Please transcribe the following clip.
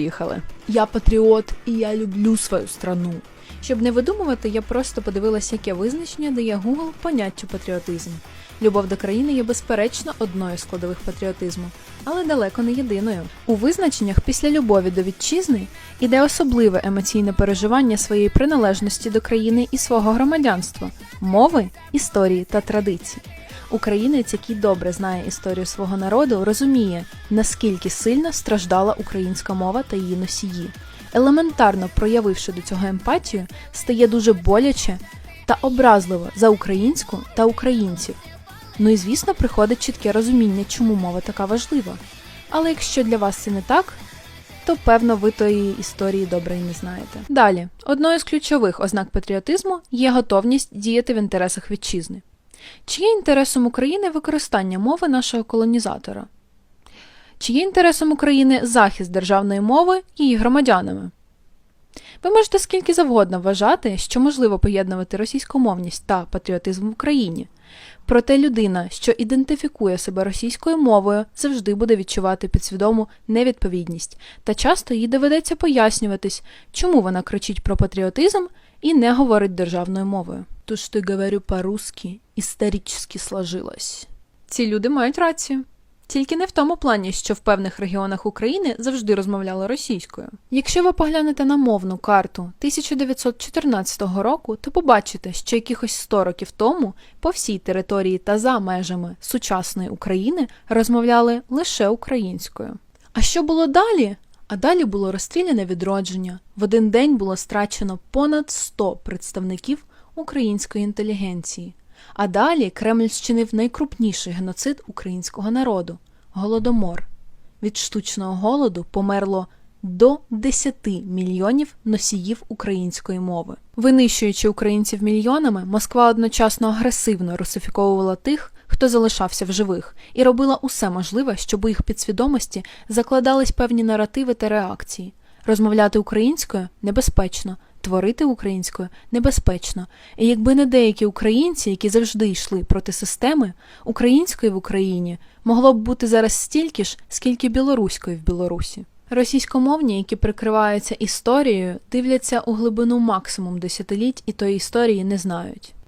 Їхали. Я патріот і я люблю свою страну. Щоб не видумувати, я просто подивилася, яке визначення дає Google поняттю патріотизм. Любов до країни є безперечно одною з складових патріотизму, але далеко не єдиною. У визначеннях після любові до вітчизни іде особливе емоційне переживання своєї приналежності до країни і свого громадянства, мови, історії та традицій. Українець, який добре знає історію свого народу, розуміє, наскільки сильно страждала українська мова та її носії. Елементарно проявивши до цього емпатію, стає дуже боляче та образливо за українську та українців. Ну і звісно, приходить чітке розуміння, чому мова така важлива. Але якщо для вас це не так, то певно ви тої історії добре і не знаєте. Далі, одною з ключових ознак патріотизму є готовність діяти в інтересах вітчизни. Чи є інтересом України використання мови нашого колонізатора? Чи є інтересом України захист державної мови її громадянами? Ви можете скільки завгодно вважати, що можливо поєднувати російськомовність та патріотизм в Україні. Проте людина, що ідентифікує себе російською мовою, завжди буде відчувати підсвідому невідповідність, та часто їй доведеться пояснюватись, чому вона кричить про патріотизм і не говорить державною мовою. То, що говорю по-русски, історично сложилось. Ці люди мають рацію. Тільки не в тому плані, що в певних регіонах України завжди розмовляли російською. Якщо ви поглянете на мовну карту 1914 року, то побачите, що якихось 100 років тому по всій території та за межами сучасної України розмовляли лише українською. А що було далі? А далі було розстріляне відродження. В один день було страчено понад 100 представників української інтелігенції. А далі Кремль зчинив найкрупніший геноцид українського народу голодомор. Від штучного голоду померло до 10 мільйонів носіїв української мови. Винищуючи українців мільйонами, Москва одночасно агресивно русифіковувала тих, хто залишався в живих, і робила усе можливе, щоб у їх підсвідомості закладались певні наративи та реакції. Розмовляти українською небезпечно, творити українською небезпечно. І якби не деякі українці, які завжди йшли проти системи, української в Україні могло б бути зараз стільки ж, скільки білоруської в Білорусі. Російськомовні, які прикриваються історією, дивляться у глибину максимум десятиліть і тої історії не знають.